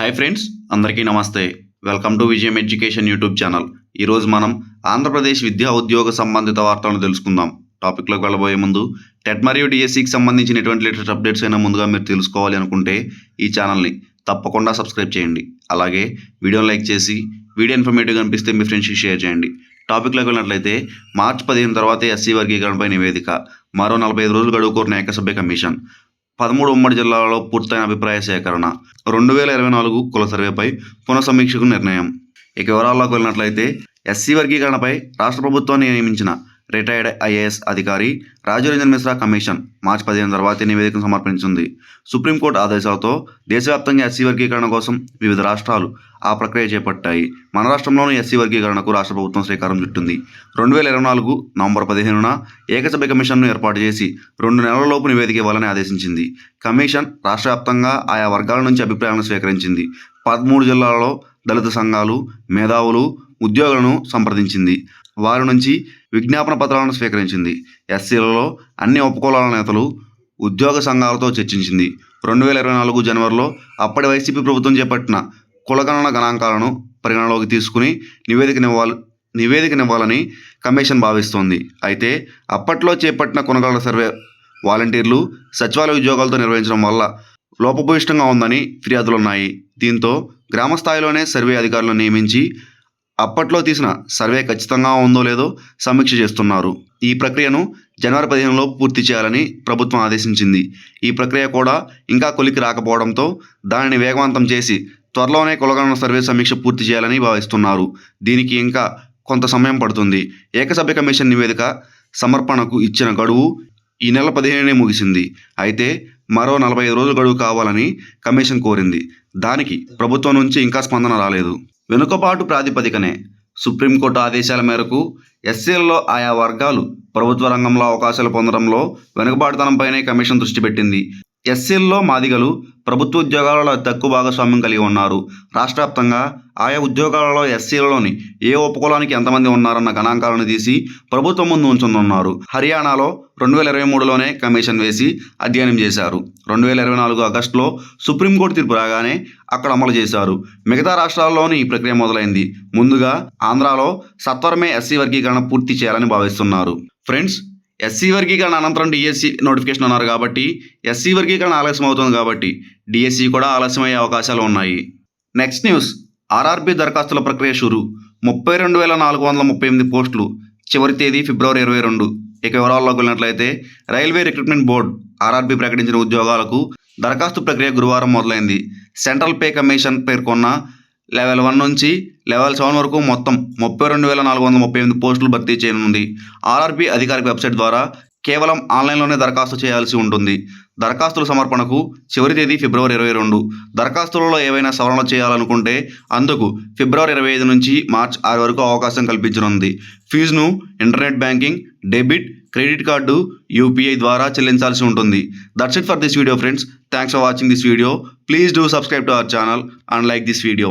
Hi friends అందరికీ నమస్తే. Welcome to Vijayam education YouTube channel ఈరోజు మనం ఆంధ్రప్రదేశ్ విద్యా ఉద్యోగ సంబంధిత వార్తలను తెలుసుకుందాం. టాపిక్లోకి వెళ్ళబోయే ముందు టెట్ మరియు డిఎస్సికి సంబంధించినటువంటి లేటెస్ట్ అప్డేట్స్ అయినా ముందుగా మీరు తెలుసుకోవాలి అనుకుంటే ఈ ఛానల్ని తప్పకుండా సబ్స్క్రైబ్ చేయండి. అలాగే వీడియోని లైక్ చేసి వీడియో ఇన్ఫర్మేటివ్ అనిపిస్తే మీ ఫ్రెండ్స్కి షేర్ చేయండి. టాపిక్లోకి వెళ్ళినట్లయితే మార్చి పదిహేను తర్వాత ఎస్సీ వర్గీకరణపై నివేదిక. మరో నలభై ఐదు రోజులు గడువు కోరిన ఏకసభ్య కమిషన్. పదమూడు ఉమ్మడి జిల్లాలలో పూర్తయిన అభిప్రాయ సేకరణ. రెండు వేల ఇరవై నాలుగు కుల సర్వేపై పునఃసమీక్షకు నిర్ణయం. ఇక వివరాల్లోకి వెళ్ళినట్లయితే ఎస్సీ వర్గీకరణపై రాష్ట్ర ప్రభుత్వాన్ని నియమించిన రిటైర్డ్ ఐఏఎస్ అధికారి రాజరంజన్ మిశ్రా కమిషన్ మార్చి పదిహేను తర్వాత నివేదికను సమర్పించింది. సుప్రీంకోర్టు ఆదేశాలతో దేశవ్యాప్తంగా ఎస్సీ వర్గీకరణ కోసం వివిధ రాష్ట్రాలు ఆ ప్రక్రియ చేపట్టాయి. మన రాష్ట్రంలోనూ ఎస్సీ వర్గీకరణకు రాష్ట్ర ప్రభుత్వం శ్రీకారం చుట్టింది. రెండు వేల ఇరవై నాలుగు నవంబర్ పదిహేనున ఏకసభ్య కమిషన్ను ఏర్పాటు చేసి రెండు నెలలలోపు నివేదిక ఇవ్వాలని ఆదేశించింది. కమిషన్ రాష్ట్ర వ్యాప్తంగా ఆయా వర్గాల నుంచి అభిప్రాయాలను స్వీకరించింది. పదమూడు జిల్లాలలో దళిత సంఘాలు మేధావులు ఉద్యోగులను సంప్రదించింది. వారి నుంచి విజ్ఞాపన పత్రాలను స్వీకరించింది. ఎస్సీలలో అన్ని ఉపకులాల నేతలు ఉద్యోగ సంఘాలతో చర్చించింది. రెండు వేల ఇరవై నాలుగు జనవరిలో అప్పటి వైసీపీ ప్రభుత్వం చేపట్టిన కులగణన గణాంకాలను పరిగణలోకి తీసుకుని నివేదికనివ్వాలి నివేదికనివ్వాలని కమిషన్ భావిస్తోంది. అయితే అప్పట్లో చేపట్టిన కొనగల సర్వే వాలంటీర్లు సచివాలయ ఉద్యోగాలతో నిర్వహించడం వల్ల లోపభూయిష్టంగా ఉందని ఫిర్యాదులున్నాయి దీంతో గ్రామ స్థాయిలోనే సర్వే అధికారులను నియమించి అప్పట్లో తీసిన సర్వే ఖచ్చితంగా ఉందో లేదో సమీక్ష చేస్తున్నారు. ఈ ప్రక్రియను జనవరి పదిహేనులో పూర్తి చేయాలని ప్రభుత్వం ఆదేశించింది. ఈ ప్రక్రియ కూడా ఇంకా కొలికి రాకపోవడంతో దానిని వేగవంతం చేసి త్వరలోనే కులగణన సర్వే సమీక్ష పూర్తి చేయాలని భావిస్తున్నారు. దీనికి ఇంకా కొంత సమయం పడుతుంది. ఏకసభ్య కమిషన్ నివేదిక సమర్పణకు ఇచ్చిన గడువు ఈ నెల పదిహేనునే ముగిసింది. అయితే మరో నలభై ఐదు రోజులు గడువు కావాలని కమిషన్ కోరింది. దానికి ప్రభుత్వం నుంచి ఇంకా స్పందన రాలేదు. వెనుకబాటు ప్రాతిపదికనే సుప్రీంకోర్టు ఆదేశాల మేరకు ఎస్సీలలో ఆయా వర్గాలు ప్రభుత్వ రంగంలో అవకాశాలు పొందడంలో వెనుకబాటుతనంపైనే కమిషన్ దృష్టి పెట్టింది. ఎస్సీల్లో మాదిగలు ప్రభుత్వ ఉద్యోగాలలో తక్కువ భాగస్వామ్యం కలిగి ఉన్నారు. రాష్ట్ర వ్యాప్తంగా ఆయా ఉద్యోగాలలో ఎస్సీలలోని ఏ ఉపకులానికి ఎంతమంది ఉన్నారన్న గణాంకాలను తీసి ప్రభుత్వం ముందు ఉంచుతున్నారు హర్యానాలో రెండు వేల ఇరవై మూడులోనే కమిషన్ వేసి అధ్యయనం చేశారు. రెండు వేల ఇరవై నాలుగు ఆగస్టులో సుప్రీంకోర్టు తీర్పు రాగానే అక్కడ అమలు చేశారు. మిగతా రాష్ట్రాల్లోని ఈ ప్రక్రియ మొదలైంది. ముందుగా ఆంధ్రాలో సత్వరమే ఎస్సీ వర్గీకరణ పూర్తి చేయాలని భావిస్తున్నారు. ఫ్రెండ్స్ ఎస్సీ వర్గీకరణ అనంతరం డిఎస్సి నోటిఫికేషన్ అన్నారు కాబట్టి ఎస్సీ వర్గీకరణ ఆలస్యం అవుతుంది కాబట్టి డిఎస్సి కూడా ఆలస్యమయ్యే అవకాశాలు ఉన్నాయి. నెక్స్ట్ న్యూస్ ఆర్ఆర్బీ దరఖాస్తుల ప్రక్రియ షురు. ముప్పై రెండు వేల నాలుగు వందల ముప్పై ఎనిమిది పోస్టులు. చివరి తేదీ ఫిబ్రవరి ఇరవై రెండు. ఇక వివరాల్లోకి వెళ్ళినట్లయితే రైల్వే రిక్రూట్మెంట్ బోర్డు ఆర్ఆర్బీ ప్రకటించిన ఉద్యోగాలకు దరఖాస్తు ప్రక్రియ గురువారం మొదలైంది. సెంట్రల్ పే కమిషన్ పేర్కొన్న లెవెల్ వన్ నుంచి లెవెల్ సెవెన్ వరకు మొత్తం ముప్పై రెండు వేల నాలుగు వందల ముప్పై ఎనిమిది పోస్టులు భర్తీ చేయనుంది. ఆర్ఆర్బి అధికారిక వెబ్సైట్ ద్వారా కేవలం ఆన్లైన్లోనే దరఖాస్తు చేయాల్సి ఉంటుంది. దరఖాస్తుల సమర్పణకు చివరి తేదీ ఫిబ్రవరి ఇరవై రెండు. దరఖాస్తులలో ఏవైనా సవరణలు చేయాలనుకుంటే అందుకు ఫిబ్రవరి ఇరవై ఐదు నుంచి మార్చ్ ఆరు వరకు అవకాశం కల్పించనుంది. ఫీజును internet banking debit credit card UPI ద్వారా చెల్లించాల్సి ఉంటుంది. That's it for this video friends thanks for watching this video please do subscribe to our channel and like this video